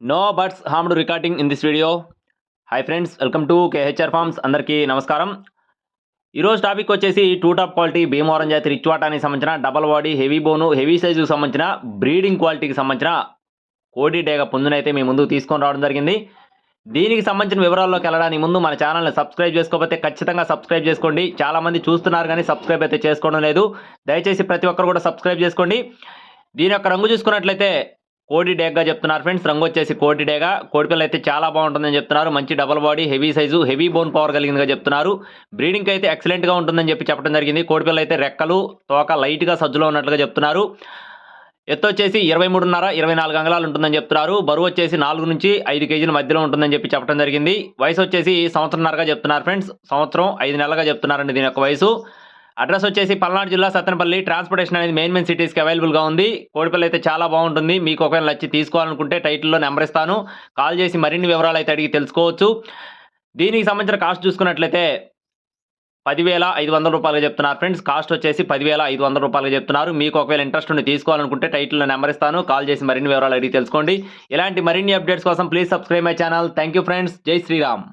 No birds harmed recording in this video hi friends welcome to KHR farms అందరికీ నమస్కారం. ఈరోజు topic వచ్చేసి two top quality Bhimavaram జాతి రిచ్ వాటానికి సంబంధించిన double body heavy bone heavy సైజుకి సంబంధించిన బ్రీడింగ్ క్వాలిటీకి సంబంధించిన కోడి డేగ పుంజునైతే మీ ముందుకు తీసుకొని రావడం జరిగింది. దీనికి సంబంధించిన వివరాల్లోకి వెళ్ళడానికి ముందు మన ఛానల్ని సబ్స్క్రైబ్ చేసుకోకపోతే ఖచ్చితంగా సబ్స్క్రైబ్ చేసుకోండి. చాలామంది చూస్తున్నారు కానీ సబ్స్క్రైబ్ అయితే చేసుకోవడం లేదు. దయచేసి ప్రతి ఒక్కరు కూడా సబ్స్క్రైబ్ చేసుకోండి. దీని యొక్క రంగు చూసుకున్నట్లయితే కోడి డేగ్గా చెప్తున్నారు ఫ్రెండ్స్. రంగు వచ్చేసి కోడి డేగా. కోడి పిల్ల అయితే చాలా బాగుంటుందని చెప్తున్నారు. మంచి double body heavy size heavy bone power కలిగిందిగా చెప్తున్నారు. బ్రీడింగ్ అయితే ఎక్సలెంట్గా ఉంటుందని చెప్పి చెప్పడం జరిగింది. కోడి పిల్ల అయితే రెక్కలు తోక లైట్గా సజ్జులో ఉన్నట్లుగా చెప్తున్నారు. ఎత్తు వచ్చేసి ఇరవై మూడున్నర ఇరవై నాలుగు అంగళాలు ఉంటుందని చెప్తున్నారు. బరువు వచ్చేసి నాలుగు నుంచి ఐదు కేజీల మధ్యలో ఉంటుందని చెప్పి చెప్పడం జరిగింది. వయసు వచ్చేసి సంవత్సరంన్నరగా చెప్తున్నారు ఫ్రెండ్స్. సంవత్సరం ఐదు నెలలుగా చెప్తున్నారండి దీని యొక్క వయసు. అడ్రస్ వచ్చేసి పల్నాడు జిల్లా సత్తనపల్లి. ట్రాన్స్పోర్టేషన్ అనేది మెయిన్ మెయిన్ సిటీస్కి అవైలబుల్గా ఉంది. కోడిపల్లి అయితే చాలా బాగుంటుంది. మీకు ఒకవేళ నచ్చి తీసుకోవాలనుకుంటే టైటిల్లో నెంబర్ ఇస్తాను. కాల్ చేసి మరిన్ని వివరాలు అయితే అడిగి తెలుసుకోవచ్చు. దీనికి సంబంధించిన కాస్ట్ చూసుకున్నట్లయితే పదివేల ఐదు వందల రూపాయలుగా చెప్తున్నారు ఫ్రెండ్స్. కాస్ట్ వచ్చేసి పదివేల ఐదు వందల రూపాయలుగా చెప్తున్నారు. మీకు ఒకవేళ ఇంట్రెస్ట్ ఉండి తీసుకోవాలనుకుంటే టైటిల్లో నెంబర్ ఇస్తాను. కాల్ చేసి మరిన్ని వివరాలు అడిగి తెలుసుకోండి. ఇలాంటి మరిన్ని అప్డేట్స్ కోసం please subscribe my channel. Thank you friends. జై శ్రీరామ్.